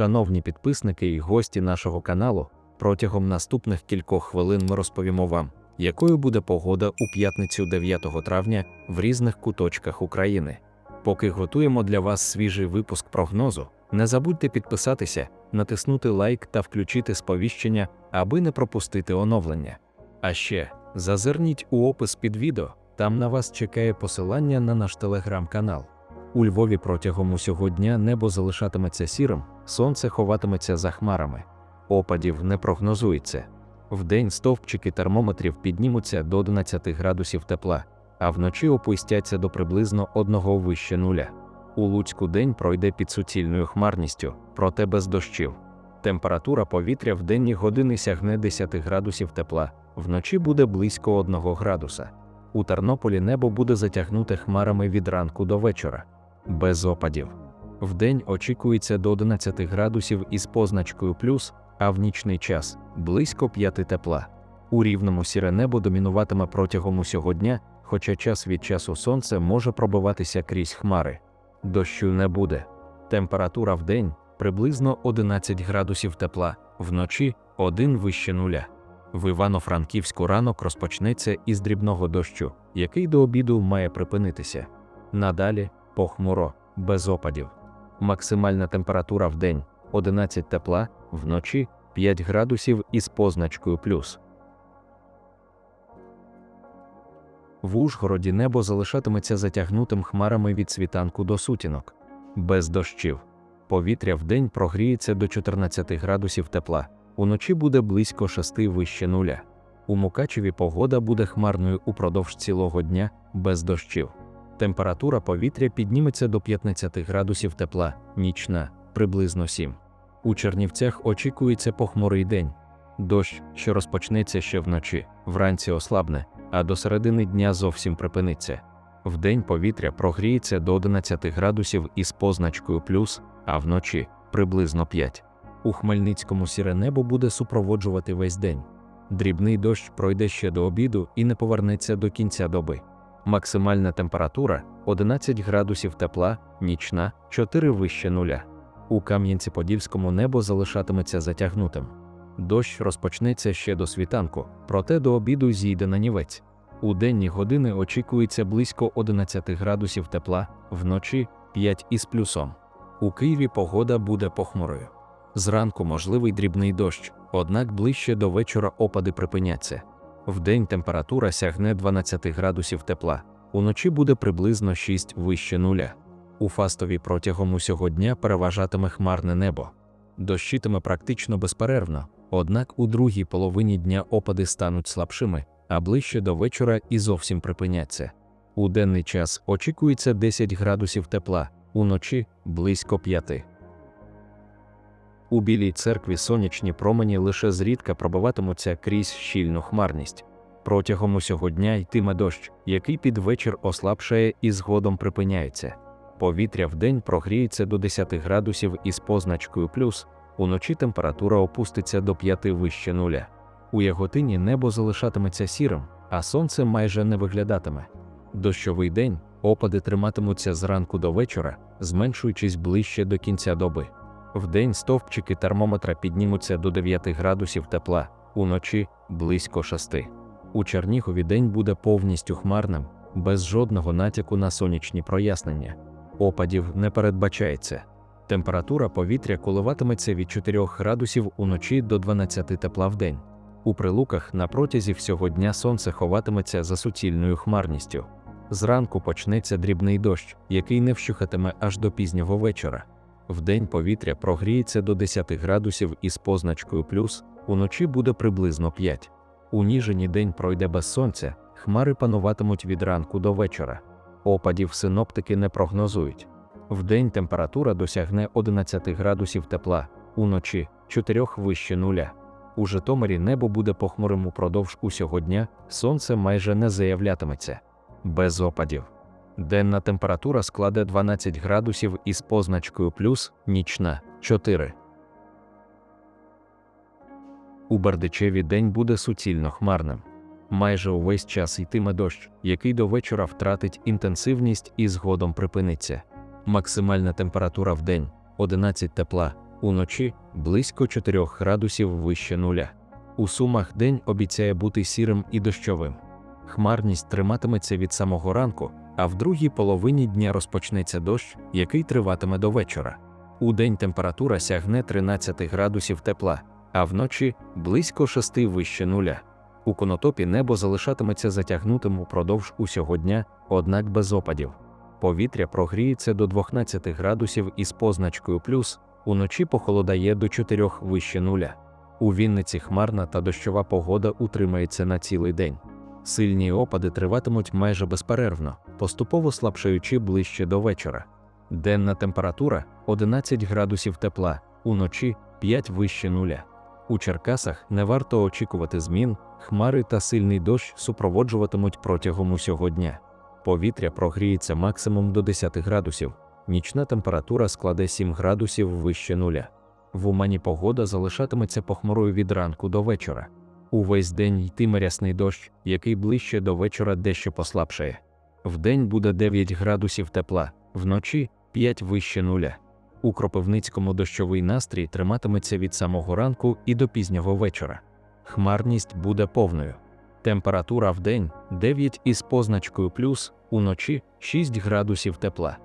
Шановні підписники і гості нашого каналу, протягом наступних кількох хвилин ми розповімо вам, якою буде погода у п'ятницю 9 травня в різних куточках України. Поки готуємо для вас свіжий випуск прогнозу, не забудьте підписатися, натиснути лайк та включити сповіщення, аби не пропустити оновлення. А ще зазирніть у опис під відео, там на вас чекає посилання на наш телеграм-канал. У Львові протягом усього дня небо залишатиметься сірим, сонце ховатиметься за хмарами. Опадів не прогнозується. Вдень стовпчики термометрів піднімуться до 11 градусів тепла, а вночі опустяться до приблизно одного вище нуля. У Луцьку день пройде під суцільною хмарністю, проте без дощів. Температура повітря в денні години сягне 10 градусів тепла, вночі буде близько 1 градуса. У Тернополі небо буде затягнуте хмарами від ранку до вечора, без опадів. Вдень очікується до 11 градусів із позначкою плюс, а в нічний час близько 5 тепла. У рівному сіре небо домінуватиме протягом усього дня, хоча час від часу сонце може пробиватися крізь хмари. Дощу не буде. Температура в день приблизно 11 градусів тепла, вночі 1 вище нуля. В Івано-Франківську ранок розпочнеться із дрібного дощу, який до обіду має припинитися. Надалі похмуро, без опадів. Максимальна температура в день 11 тепла, вночі 5 градусів із позначкою плюс. В Ужгороді небо залишатиметься затягнутим хмарами від світанку до сутінок, без дощів. Повітря в день прогріється до 14 градусів тепла, уночі буде близько 6 вище нуля. У Мукачеві погода буде хмарною упродовж цілого дня, без дощів. Температура повітря підніметься до 15 градусів тепла, нічна, приблизно 7. У Чернівцях очікується похмурий день. Дощ, що розпочнеться ще вночі, вранці ослабне, а до середини дня зовсім припиниться. Вдень повітря прогріється до 11 градусів із позначкою плюс, а вночі приблизно 5. У Хмельницькому сіре небо буде супроводжувати весь день. Дрібний дощ пройде ще до обіду і не повернеться до кінця доби. Максимальна температура 11 градусів тепла, нічна 4 вище нуля. У Кам'янці-Подільському небо залишатиметься затягнутим. Дощ розпочнеться ще до світанку, проте до обіду зійде на нівець. У денні години очікується близько 11 градусів тепла, вночі 5 із плюсом. У Києві погода буде похмурою. Зранку можливий дрібний дощ, однак ближче до вечора опади припиняться. Вдень температура сягне 12 градусів тепла, уночі буде приблизно 6 вище нуля. У Фастові протягом усього дня переважатиме хмарне небо. Дощитиме практично безперервно, однак у другій половині дня опади стануть слабшими, а ближче до вечора і зовсім припиняться. У денний час очікується 10 градусів тепла, уночі близько 5. У білій церкві сонячні промені лише зрідка пробиватимуться крізь щільну хмарність. Протягом усього дня йтиме дощ, який під вечір ослабшає і згодом припиняється. Повітря вдень прогріється до 10 градусів із позначкою плюс, уночі температура опуститься до 5 вище нуля. У Яготині небо залишатиметься сірим, а сонце майже не виглядатиме. Дощовий день опади триматимуться зранку до вечора, зменшуючись ближче до кінця доби. Вдень стовпчики термометра піднімуться до 9 градусів тепла, уночі близько 6. У Чернігові день буде повністю хмарним, без жодного натяку на сонячні прояснення. Опадів не передбачається. Температура повітря коливатиметься від 4 градусів уночі до 12 тепла в день. У прилуках на протязі всього дня сонце ховатиметься за суцільною хмарністю. Зранку почнеться дрібний дощ, який не вщухатиме аж до пізнього вечора. Вдень повітря прогріється до 10 градусів із позначкою плюс, уночі буде приблизно 5. У Ніжині день пройде без сонця, хмари пануватимуть від ранку до вечора. Опадів синоптики не прогнозують. Вдень температура досягне 11 градусів тепла, уночі 4 вище нуля. У Житомирі небо буде похмурим упродовж усього дня, сонце майже не заявлятиметься. Без опадів. Денна температура складе 12 градусів із позначкою плюс, нічна 4. У Бердичеві день буде суцільно хмарним. Майже увесь час йтиме дощ, який до вечора втратить інтенсивність і згодом припиниться. Максимальна температура в день 11 тепла, уночі близько 4 градусів вище нуля. У сумах день обіцяє бути сірим і дощовим. Хмарність триматиметься від самого ранку, а в другій половині дня розпочнеться дощ, який триватиме до вечора. У день температура сягне 13 градусів тепла, а вночі близько 6 вище нуля. У конотопі небо залишатиметься затягнутим упродовж усього дня, однак без опадів. Повітря прогріється до 12 градусів із позначкою плюс, уночі похолодає до 4 вище нуля. У Вінниці хмарна та дощова погода утримається на цілий день. Сильні опади триватимуть майже безперервно, поступово слабшаючи ближче до вечора. Денна температура 11 градусів тепла, уночі 5 вище нуля. У Черкасах не варто очікувати змін, хмари та сильний дощ супроводжуватимуть протягом усього дня. Повітря прогріється максимум до 10 градусів, нічна температура складе 7 градусів вище нуля. В Умані погода залишатиметься похмурою від ранку до вечора. Увесь день йтиме рясний дощ, який ближче до вечора дещо послабшає. Вдень буде 9 градусів тепла, вночі 5 вище нуля. У Кропивницькому дощовий настрій триматиметься від самого ранку і до пізнього вечора. Хмарність буде повною. Температура вдень 9 із позначкою плюс, уночі 6 градусів тепла.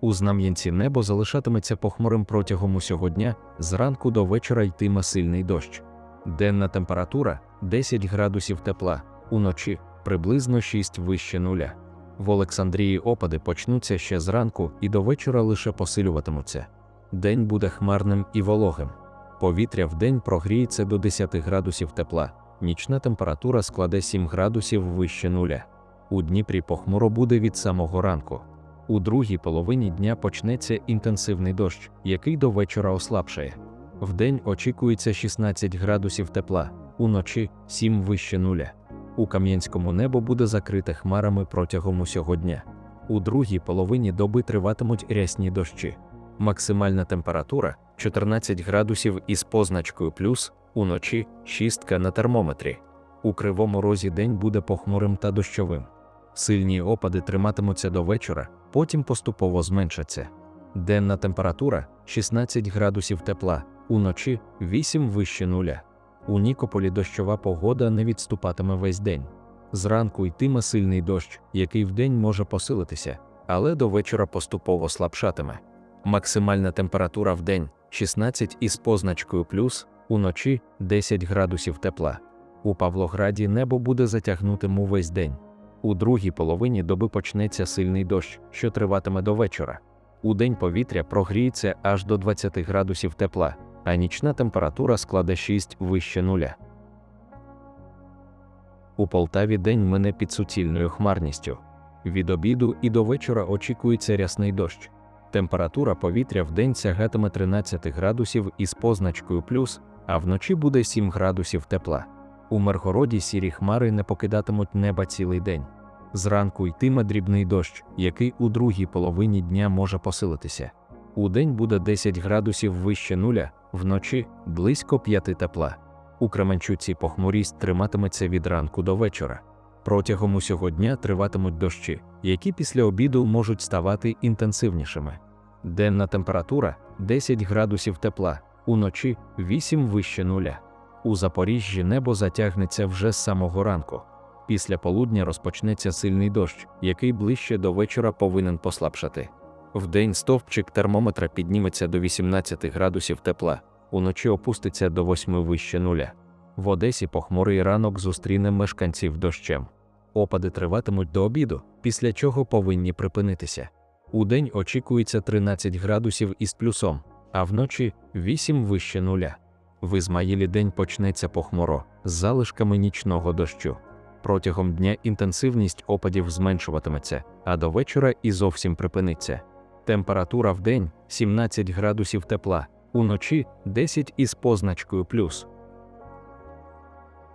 У Знам'янці небо залишатиметься похмурим протягом усього дня, зранку до вечора йтиме сильний дощ. Денна температура 10 градусів тепла, уночі приблизно 6 вище нуля. В Олександрії опади почнуться ще зранку і до вечора лише посилюватимуться. День буде хмарним і вологим. Повітря вдень прогріється до 10 градусів тепла, нічна температура складе 7 градусів вище нуля. У Дніпрі похмуро буде від самого ранку. У другій половині дня почнеться інтенсивний дощ, який до вечора ослабшає. Вдень очікується 16 градусів тепла, уночі 7 вище нуля. У Кам'янському небо буде закрите хмарами протягом усього дня. У другій половині доби триватимуть рясні дощі. Максимальна температура 14 градусів із позначкою плюс, уночі шістка на термометрі. У кривому розі день буде похмурим та дощовим. Сильні опади триматимуться до вечора, потім поступово зменшаться. Денна температура 16 градусів тепла, уночі 8 вище нуля. У Нікополі дощова погода не відступатиме весь день. Зранку йтиме сильний дощ, який вдень може посилитися, але до вечора поступово слабшатиме. Максимальна температура в день 16 із позначкою плюс, уночі 10 градусів тепла. У Павлограді небо буде затягнутим увесь день. У другій половині доби почнеться сильний дощ, що триватиме до вечора. У день повітря прогріється аж до 20 градусів тепла, а нічна температура складе 6 вище нуля. У Полтаві день мине під суцільною хмарністю. Від обіду і до вечора очікується рясний дощ. Температура повітря в день сягатиме 13 градусів із позначкою плюс, а вночі буде 7 градусів тепла. У Миргороді сірі хмари не покидатимуть неба цілий день. Зранку йтиме дрібний дощ, який у другій половині дня може посилитися. У день буде 10 градусів вище нуля, вночі близько 5 тепла. У Кременчуці похмурість триматиметься від ранку до вечора. Протягом усього дня триватимуть дощі, які після обіду можуть ставати інтенсивнішими. Денна температура 10 градусів тепла, уночі 8 вище нуля. У Запоріжжі небо затягнеться вже з самого ранку. Після полудня розпочнеться сильний дощ, який ближче до вечора повинен послабшати. Вдень стовпчик термометра підніметься до 18 градусів тепла, уночі опуститься до 8 вище нуля. В Одесі похмурий ранок зустріне мешканців дощем. Опади триватимуть до обіду, після чого повинні припинитися. Удень очікується 13 градусів із плюсом, а вночі 8 вище нуля. В Ізмаїлі день почнеться похмуро, з залишками нічного дощу. Протягом дня інтенсивність опадів зменшуватиметься, а до вечора і зовсім припиниться. Температура в день 17 градусів тепла, уночі 10 із позначкою плюс.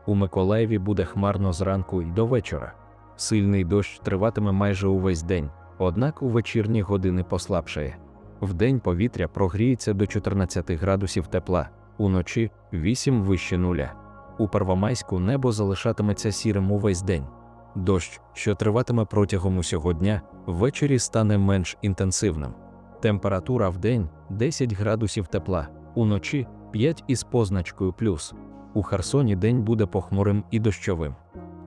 У Миколаєві буде хмарно зранку й до вечора. Сильний дощ триватиме майже увесь день, однак у вечірні години послабшає. Вдень повітря прогріється до 14 градусів тепла, уночі 8 вище нуля. У Первомайську небо залишатиметься сірим увесь день. Дощ, що триватиме протягом усього дня, ввечері стане менш інтенсивним. Температура в день 10 градусів тепла, уночі 5 із позначкою плюс. У Херсоні день буде похмурим і дощовим.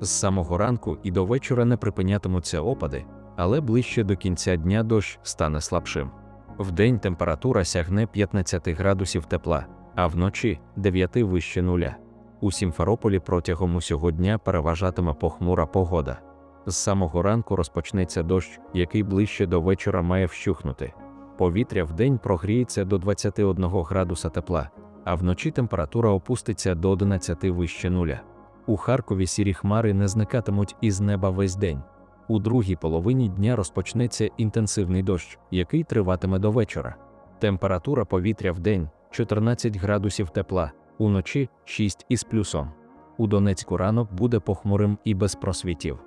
З самого ранку і до вечора не припинятимуться опади, але ближче до кінця дня дощ стане слабшим. Вдень температура сягне 15 градусів тепла, а вночі 9 вище нуля. У Сімферополі протягом усього дня переважатиме похмура погода. З самого ранку розпочнеться дощ, який ближче до вечора має вщухнути. Повітря вдень прогріється до 21 градуса тепла, а вночі температура опуститься до 11 вище нуля. У Харкові сірі хмари не зникатимуть із неба весь день. У другій половині дня розпочнеться інтенсивний дощ, який триватиме до вечора. Температура повітря в день 14 градусів тепла, уночі 6 із плюсом. У Донецьку ранок буде похмурим і без просвітів.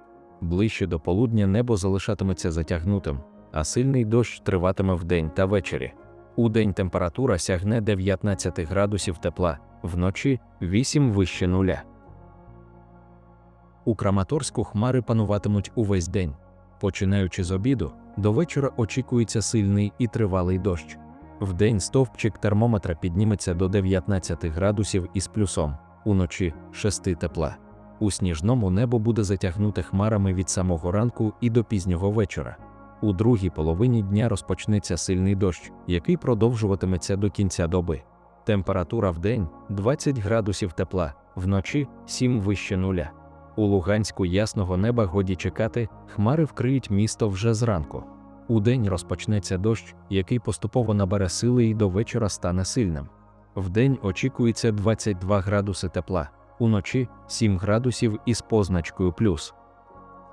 Ближче до полудня небо залишатиметься затягнутим, а сильний дощ триватиме вдень та ввечері. У день температура сягне 19 градусів тепла, вночі 8 вище нуля. У Краматорську хмари пануватимуть увесь день. Починаючи з обіду, до вечора очікується сильний і тривалий дощ. Вдень стовпчик термометра підніметься до 19 градусів із плюсом, уночі 6 тепла. У сніжному небо буде затягнуте хмарами від самого ранку і до пізнього вечора. У другій половині дня розпочнеться сильний дощ, який продовжуватиметься до кінця доби. Температура в день 20 градусів тепла, вночі 7 вище нуля. У Луганську ясного неба годі чекати, хмари вкриють місто вже зранку. Удень розпочнеться дощ, який поступово набере сили і до вечора стане сильним. Вдень очікується 22 градуси тепла, уночі 7 градусів із позначкою плюс.